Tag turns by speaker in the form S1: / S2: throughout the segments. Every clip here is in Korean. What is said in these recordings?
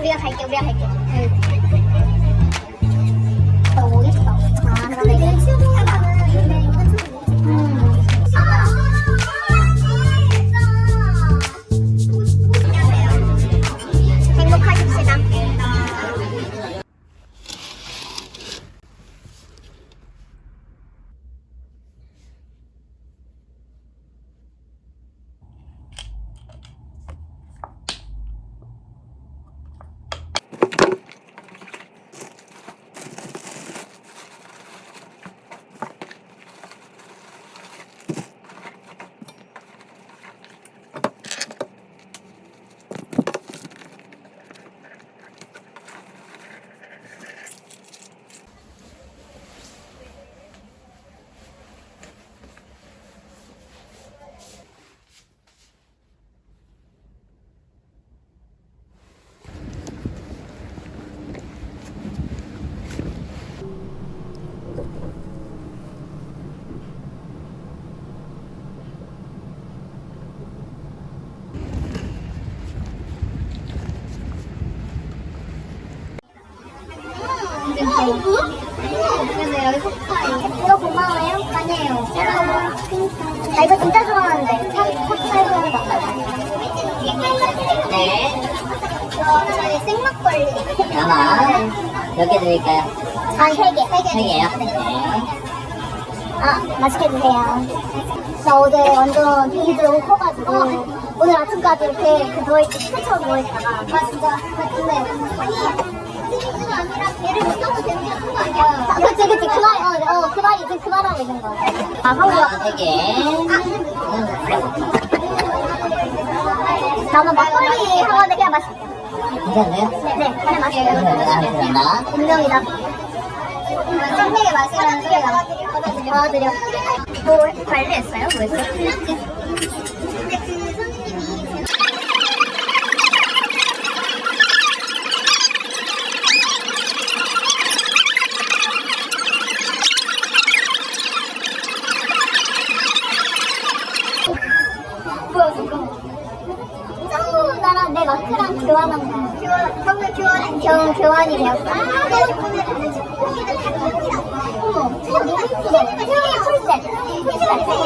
S1: 우리가 갈 그래서 여기 속파예요. 이거 고마워요? 아니에요. 나 이거 진짜 좋아하는데. 컵사이즈로
S2: 네.
S1: 저희 생막걸리.
S2: 하나. 몇개 드릴까요?
S1: 한 3개. 3개.
S2: 세 개요? 네.
S1: 아, 맛있게 드세요. 나 어제 완전 비즈 너무 커가지고 오늘 아침까지 이렇게 그 누워있, 스트처럼 누워있다가 아 진짜 근데 비즈가 아니라 못 떠도 되는 게 큰거 아니야 아, 그치 그치 그 말, 어, 어, 그 말이 지금 그 말하고 있는 거야
S2: 아세 개.
S1: 나는 막걸리 하는데 그냥 맛있게
S2: 괜찮으세요?
S1: 네 그냥 맛있게
S2: 감사합니다.
S1: 운명이다 생맥의 맛이라는 소리가 받아들여 뭐 관리했어요? 뭐 했어요? 근데 그 선생님이 뭐야 잠깐만 짱구 나랑 내 마크랑 교환한 거야 교환 선물 교환 교, 교환이 되었어 아 내가 오늘 오늘 친구들이랑 다 교환이라고 어머 태영이가 태영이가 태영이가 홀셋 홀셋 생일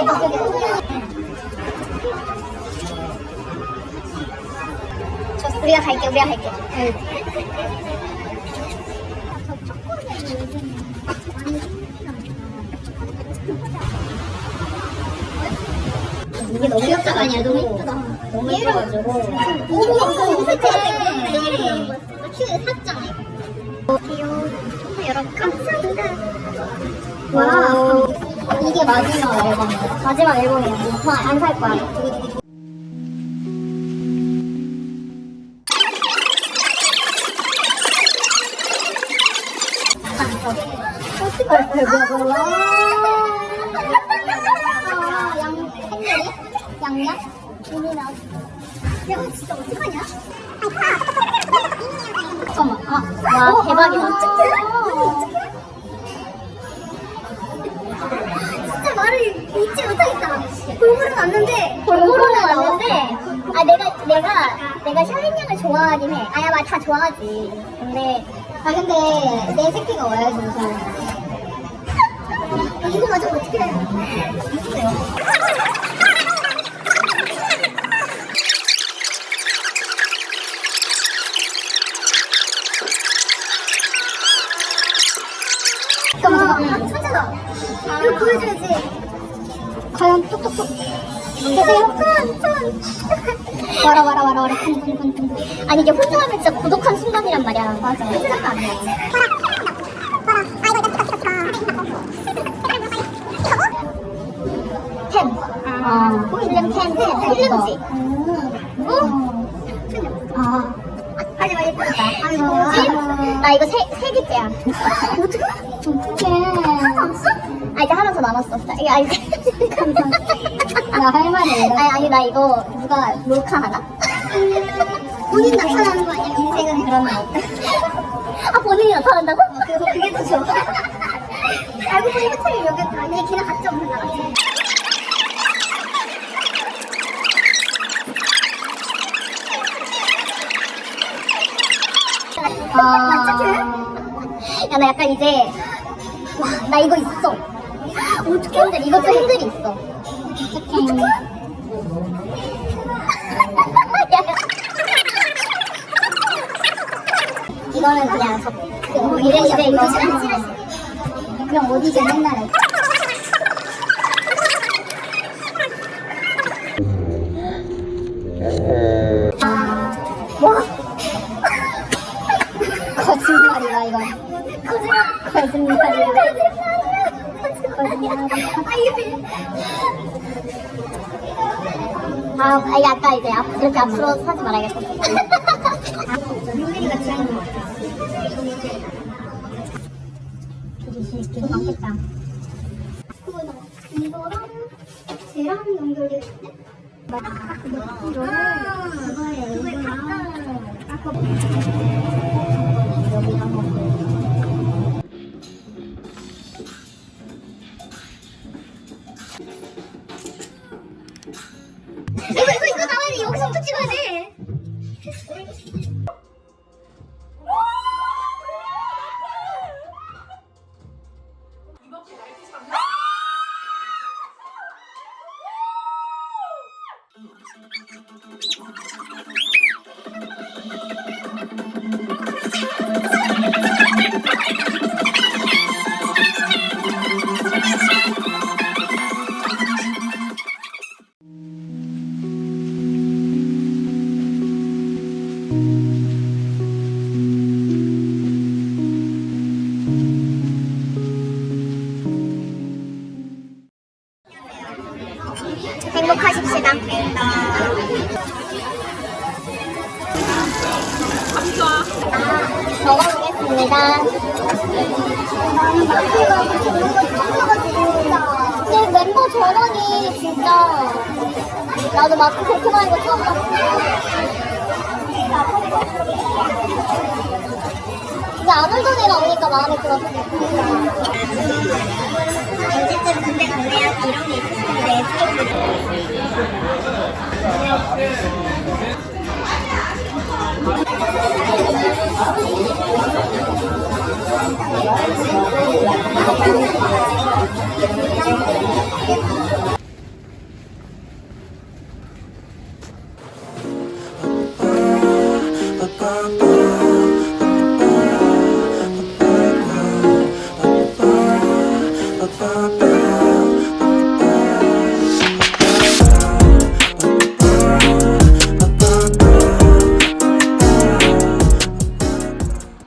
S1: 저 우리가 갈게 우리가 갈게 이게 너무 귀엽다 아니야 너무 예쁘다 너무 예뻐가지고 오색 깔큐 샀잖아요 귀여워 여러분 감사합니다 와 이게 마지막 앨범 마지막 앨범이야 안살 거야 아, 양, 팬들이? 양양? 이민아. 야, 진짜 어떡하냐? 잠깐만. 아, 와, 대박이다. 어떡해? 진짜 말을 잊지 못하겠다. 골고루 왔는데. 골고루는 왔는데. 아, 내가, 내가, 내가 샤인양을 좋아하긴 해. 아야, 다 좋아하지. 근데, 아, 근데, 내 새끼가 와야지, 우선. 이거 맞아 어떻게 해? 이거 보여줘야지 과연 똑똑똑? 짠짠 와라 와라 와라 와라 쿵쿵쿵쿵 아니 이게 혼자 하면 진짜 고독한 순간이란 말이야 맞아 혼자가 아니야 펜. 아, 필름 펜, 펜, 필름지. 아. 예쁘다. 아이고. 나 이거 세, 세 개째야. 어떡해? 어떡해. 남았어. 자, 이거, 아, 이제. 나할 말이 아니, 아니, 나 이거 누가 몰카 하나? 본인 나타나는 거 아니야? 인생은 그런 거. 아, 본인이 나타난다고? 그거, 그게 더 좋아. 알고 보니 호텔이 여기 아니 걔는 같이 없는 나라지. 아. 야, 나 약간 이제, 와, 나 이거 있어. 어떻게 핸들, 이것도 핸들이 있어. 어떡해. 야. 이거는 그냥 저, 그, 이래, 이제 이거 그럼 어디지 맨날. 와. 거짓말이다 이거. 거짓말. 거짓말이야. 거짓말이야. 아, 아니 아까 이제 앞, 이렇게 앞으로 사지 말아야겠다. 많겠다. 이거랑 쟤랑 여기 먹어보겠습니다. 근데 멤버 전원이 진짜 나도 마스크 그렇게 많이 거 처음 봤어. 근데 아놀드네가 오니까 마음에 들었어. 어쨌든 군대 간대야 이런 게 있을 텐데 Thank you.